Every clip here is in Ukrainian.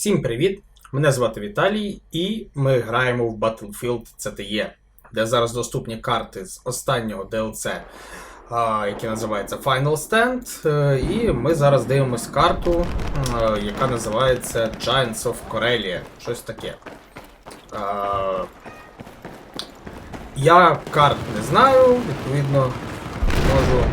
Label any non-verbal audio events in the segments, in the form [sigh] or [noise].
Всім привіт! Мене звати Віталій, і ми граємо в Battlefield CTE, де зараз доступні карти з останнього DLC, який називається Final Stand. Е, І ми зараз дивимось карту, е, яка називається Giants of Corellia. Щось таке. Я карт не знаю, відповідно, можу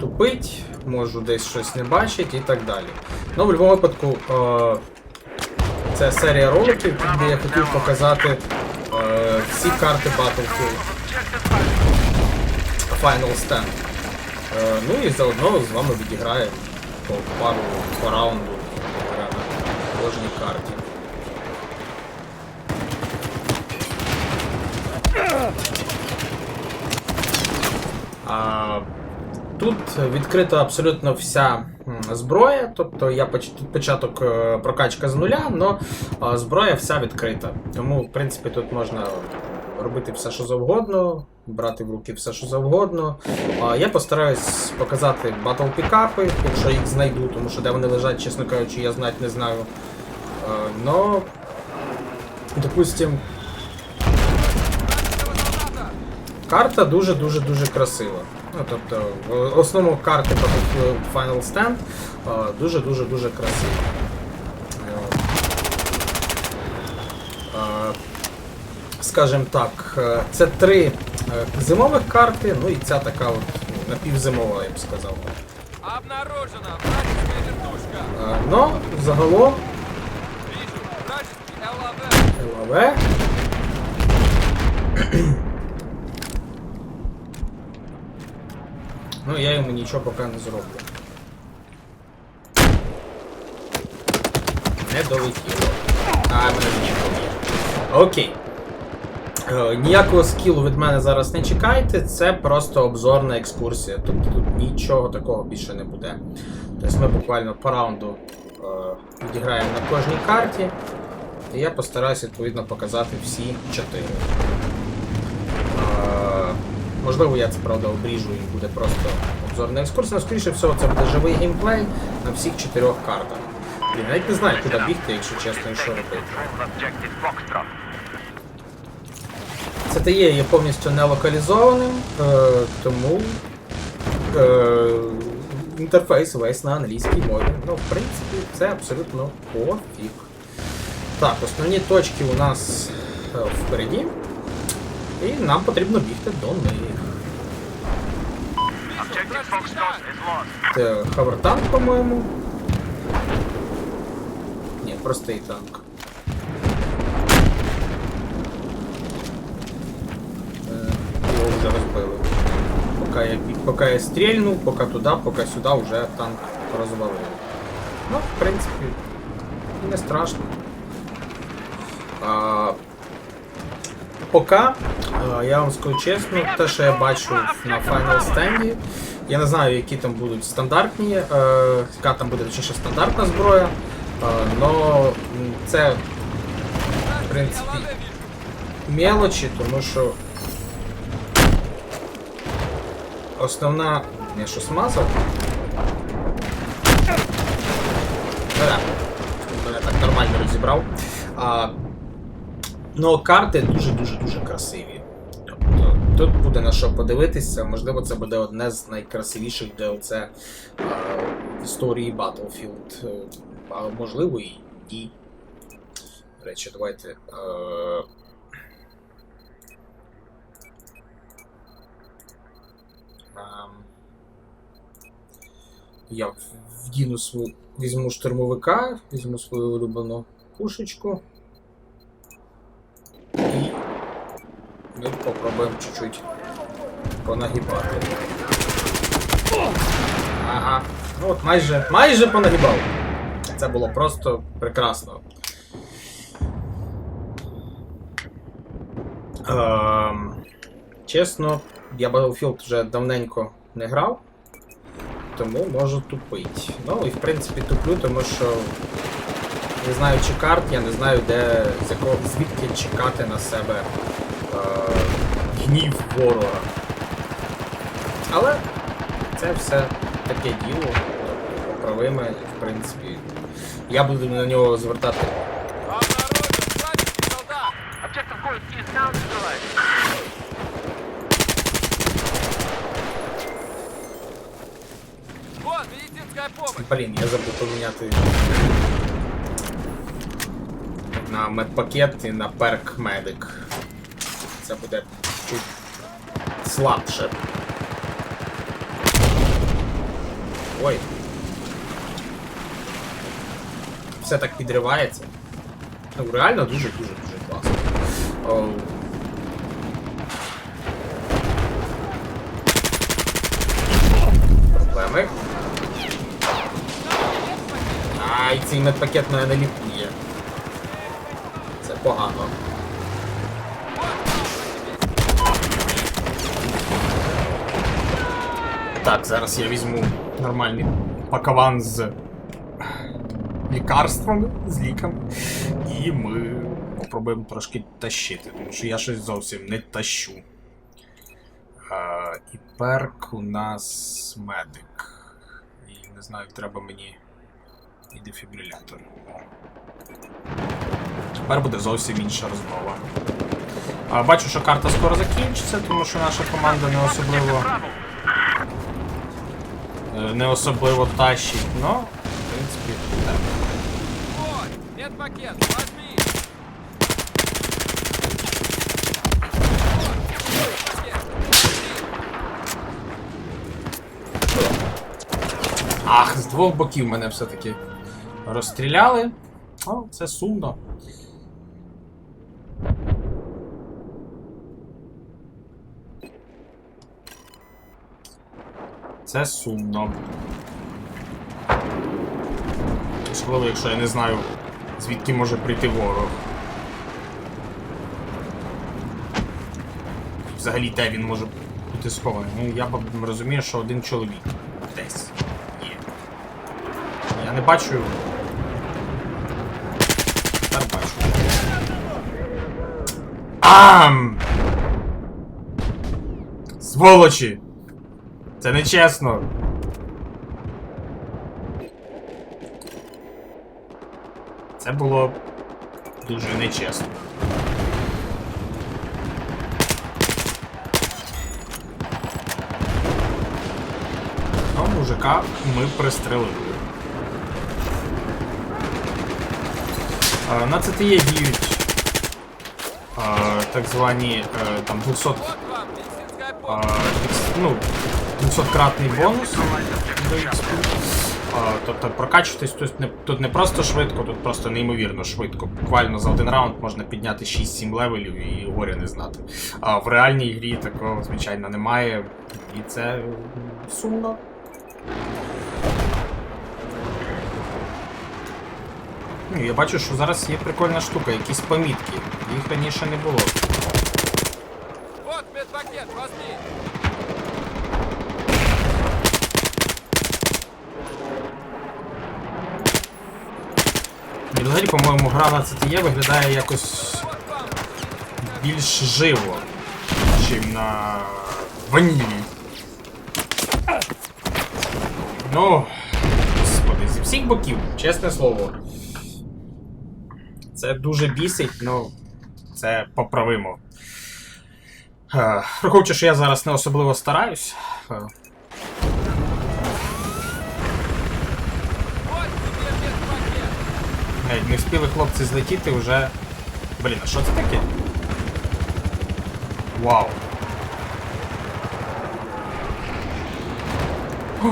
тупить, можу десь щось не бачити і так далі. Ну, в будь-якому випадку, е, це серія роликів, де я хотів показати е, всі карти Battlefield Final Stand. Е, ну і заодно з вами відіграємо по пару по раунду на кожній карті. А, Тут відкрита абсолютно вся зброя, тобто я поч- початок е, прокачка з нуля, але зброя вся відкрита. Тому, в принципі, тут можна робити все, що завгодно, брати в руки все, що завгодно. Я постараюсь показати батл пікапи, якщо їх знайду, тому що де вони лежать, чесно кажучи, я знати не знаю. Но, допустим, Карта дуже-дуже дуже красива. Ну, тобто, в основному карти Battlefield Final Stand е, дуже-дуже дуже красива. Е, е, Скажімо так, е, це три е, зимових карти, ну і ця така от ну, напівзимова, я б сказав. Обнаружена вражеская вертушка. Е, Но загалом Вижу вражеский ЛАВ. ЛАВ. [clears throat] Ну, я йому нічого поки не зроблю. Не долетіло. А, мене нічого. Окей. Е, ніякого скілу від мене зараз не чекайте, це просто обзорна екскурсія. Тобто тут нічого такого більше не буде. Тобто ми буквально по раунду е, відіграємо на кожній карті. І я постараюся відповідно показати всі чотири. Е, Можливо, я це правда обріжу і буде просто обзорна екскурсія. але, Скоріше всього, це буде живий геймплей на всіх чотирьох картах. Блін, навіть не знаю, куди бігти, якщо чесно, і що робити. Це те є, є повністю не локалізованим, е, тому е, інтерфейс весь на англійській мові. Ну, в принципі, це абсолютно пофіг. Так, основні точки у нас е, впереді. І нам потрібно бігти до них. Це хавертанк, по-моєму. Ні, простий танк. Е, Вже розбили. Поки я, поки я стрільнув, поки туди, поки сюди вже танк розвалили. Ну, в принципі, не страшно. А, поки, я вам скажу чесно, те, що я бачу на Final Stand, я не знаю, які там будуть стандартні, яка там буде точніше стандартна зброя, але це, в принципі, мелочі, тому що основна. Я що смазав? Да. Мене так нормально розібрав. А, ну, карти дуже-дуже-дуже красиві. Тобто, тут буде на що подивитися. Можливо, це буде одне з найкрасивіших DLC а, в історії Battlefield. Е, А можливо і ні. До речі, давайте. Е, Я вдіну свою. Візьму штурмовика, візьму свою улюблену пушечку. І ми попробуємо чуть-чуть понагибати. Ага. Ну от майже, майже понагибав. Це було просто прекрасно. Ем, чесно, я Battlefield вже давненько не грав, тому можу тупити. Ну і в принципі туплю, тому що не знаючи карт, я не знаю, де з якого звідки чекати на себе е, гнів ворога. Але це все таке діло, поправиме, в принципі. Я буду на нього звертати. Обнаружен вражеский солдат! Objective Group is Блін, я забув поміняти на медпакет і на перк медик. Це буде чуть слабше. Ой. Все так підривається. Ну, реально дуже-дуже дуже класно. Оу. Проблеми. Ай, цей медпакет мене не лікує. Це погано. Так, зараз я візьму нормальний пакаван з лікарствами, з ліками. І ми попробуємо трошки тащити, тому що я щось зовсім не тащу. А, і перк у нас медик. І не знаю, треба мені і дефібрилятор. Тепер буде зовсім інша розмова. Бачу, що карта скоро закінчиться, тому що наша команда не особливо. е, Не особливо тащить, но, в принципі, так. Ах, з двох боків мене все-таки розстріляли. О, це сумно. Це сумно. Особливо, якщо я не знаю, звідки може прийти ворог. Взагалі, де він може бути схований. Ну, я розумію, що один чоловік десь є. Я не бачу. Тепер бачу. Ам! Сволочі! Це не чесно. Це було дуже нечесно. Ну, мужика ми пристрелили. Е, На ЦТЄ діють е, так звані е, там 200 Вот вам медицинская а, помощь! ікс- ну, 200-кратний бонус до XP. Тобто прокачуватись тут не, тут не просто швидко, тут просто неймовірно швидко. Буквально за один раунд можна підняти 6-7 левелів і горя не знати. А в реальній грі такого, звичайно, немає. І це сумно. Ну, я бачу, що зараз є прикольна штука, якісь помітки. Їх раніше не було. Вот медпакет, возьми! І взагалі, по-моєму, гра на CTE виглядає якось більш живо, чим на ванілі. Ну, господи, зі всіх боків, чесне слово. Це дуже бісить, ну це поправимо. Е, Враховуючи, що я зараз не особливо стараюсь. е! Не встигли хлопці злетіти вже. Блін, а що це таке? Вау. О,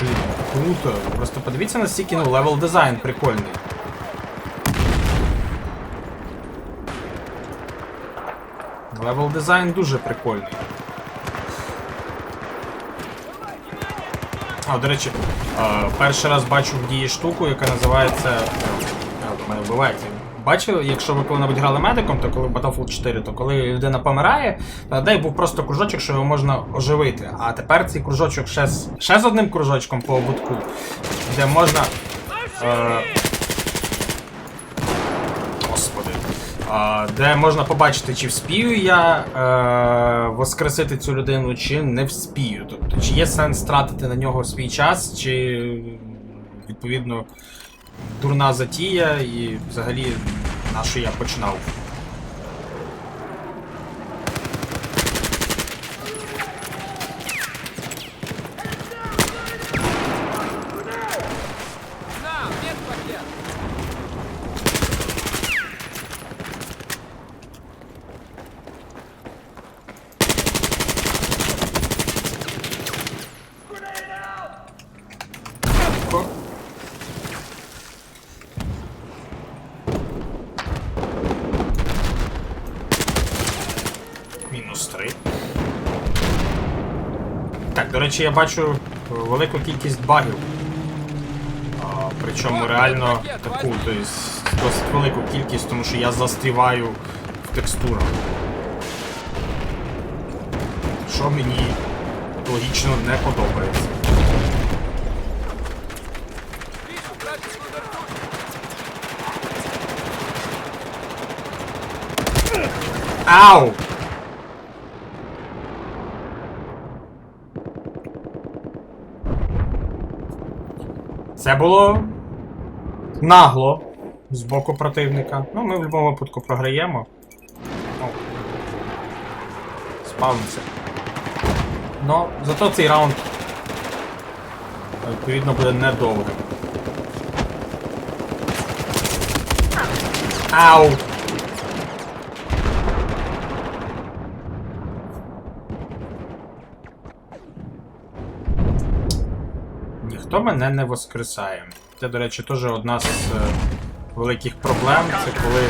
Блін, круто. Просто подивіться наскільки ну, левел дизайн прикольний. Левел дизайн дуже прикольний. А, до речі, е, перший раз бачу в дії штуку, яка називається. А, мене вбивають. Бачили, якщо ви коли-небудь грали медиком, то коли в Battlefield 4, то коли людина помирає, на був просто кружочок, що його можна оживити. А тепер цей кружочок ще з, ще з одним кружочком по ободку, де можна. Е, а, де можна побачити, чи вспію я е, воскресити цю людину, чи не вспію. Тобто, чи є сенс тратити на нього свій час, чи відповідно дурна затія, і взагалі на що я починав. На, медпакет! Ко- Мінус 3. Так, до речі, я бачу е, велику кількість багів. Причому реально таку, тобто досить велику кількість, тому що я застріваю в текстурах. Що мені логічно не подобається. Ау! Це було нагло з боку противника. Ну, ми в будь-якому випадку програємо. Ну, спавниться. Ну, зато цей раунд відповідно буде недовгим. Ау! Ніхто мене не воскресає. Це, до речі, теж одна з е, великих проблем. Це коли е,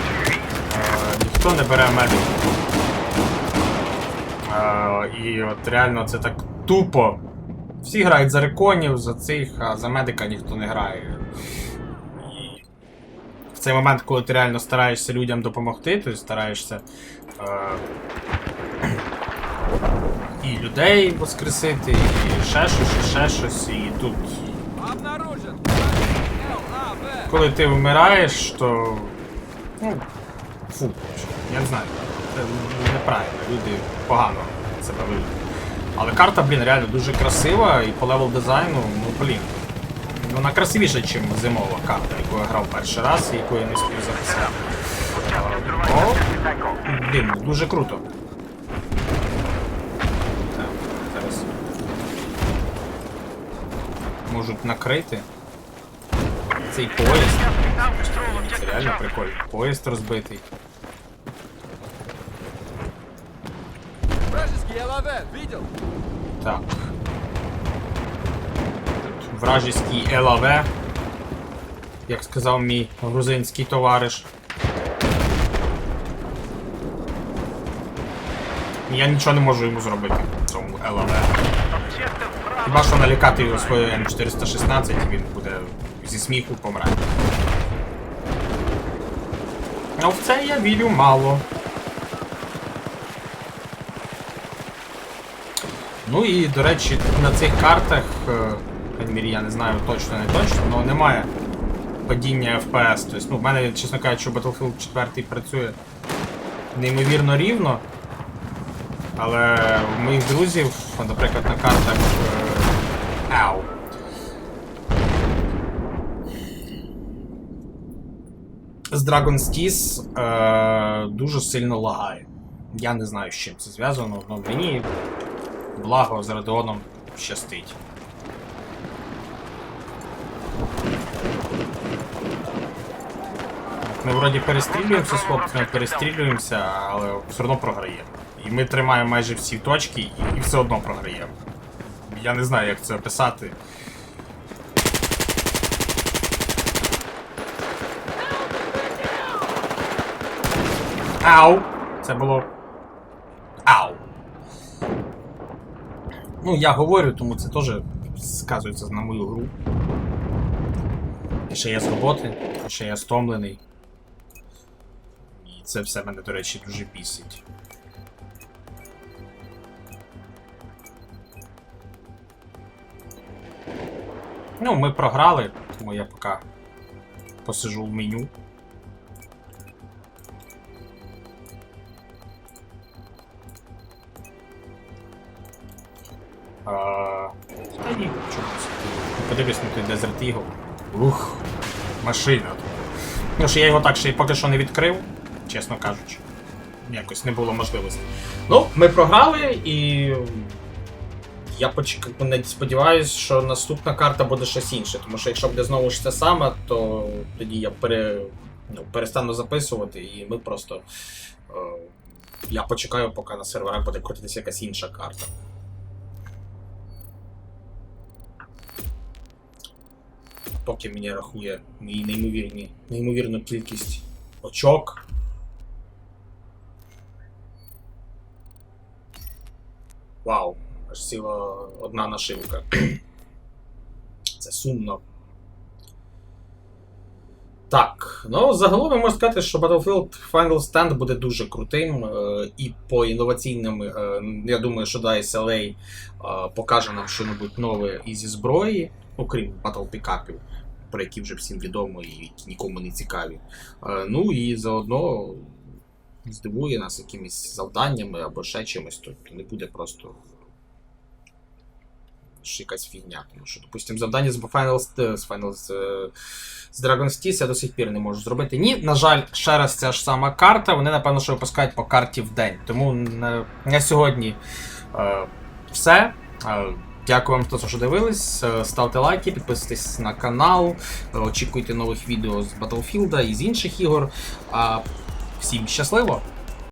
ніхто не бере медиків. Е, і от реально це так тупо. Всі грають за реконів, за цих, а за медика ніхто не грає. І в цей момент, коли ти реально стараєшся людям допомогти, ти стараєшся. Е, і людей воскресити, і ще щось, і ще щось, і тут. Коли ти вмираєш, то. Ну. Фу, я не знаю. Це неправильно, люди погано себе ведуть. Але карта, блін, реально дуже красива і по левел дизайну, ну блін. Вона красивіша, ніж зимова карта, яку я грав перший раз і яку я не спів записати. О, блін, дуже круто. Так, зараз. Можуть накрити. Цей поїзд. Це реально прикольно. Поїзд розбитий. Вражеский ЛАВ! Видел? Так. Тут вражеський ЛАВ. Як сказав мій грузинський товариш. Я нічого не можу йому зробити цьому ЛАВ. Хіба що налякати його своєю М416 і він буде зі сміху помре. Ну в це я вірю мало. Ну і, до речі, на цих картах, е, я не знаю точно не точно, але немає падіння FPS. Тобто, ну, в мене, чесно кажучи, Battlefield 4 працює неймовірно рівно. Але у моїх друзів, наприклад, на картах. Е, ау. З Dragon's Teeth е, дуже сильно лагає. Я не знаю, з чим це зв'язано, але мені Благо з Радіоном щастить. Ми вроді перестрілюємося з хлопцями, перестрілюємося, але все одно програємо. І ми тримаємо майже всі точки і все одно програємо. Я не знаю, як це описати. Ау! Це було. Ау! Ну, я говорю, тому це теж сказується на мою гру. Ще я з роботи, ще я стомлений. І це все мене, до речі, дуже бісить. Ну, ми програли, тому я поки посижу в меню. А, та ні, чомусь. Подивись на той Desert Eagle. Ух, машина. Ну що я його так ще й поки що не відкрив, чесно кажучи. Якось не було можливості. Ну, ми програли і. Я сподіваюся, що наступна карта буде щось інше. Тому що якщо буде знову ж те саме, то тоді я пере... ну, перестану записувати, і ми просто. Е... Я почекаю, поки на серверах буде крутитися якась інша карта. Поки мені рахує мій неймовірні, неймовірну кількість очок. Вау, аж ціла одна нашивка. [clears throat] Це сумно. Так, ну загалом я можу сказати, що Battlefield Final Stand буде дуже крутим е, і по інноваційним. Е, я думаю, що DICE е, покаже нам щось нове і зі зброї, окрім Battle пікапів, про які вже всім відомо і нікому не цікаві. Е, ну і заодно здивує нас якимись завданнями або ще чимось, тобто не буде просто якась фігня. Тому що, допустим, завдання з Final, з, Final з, е, з Dragon's Teeth я до сих пір не можу зробити. Ні, на жаль, ще раз ця ж сама карта. Вони, напевно, що випускають по карті в день. Тому на, на сьогодні е, все. Дякую вам, хто що дивились. Е, Ставте лайки, підписуйтесь на канал, е, очікуйте нових відео з Battlefield і з інших ігор. Всім щасливо!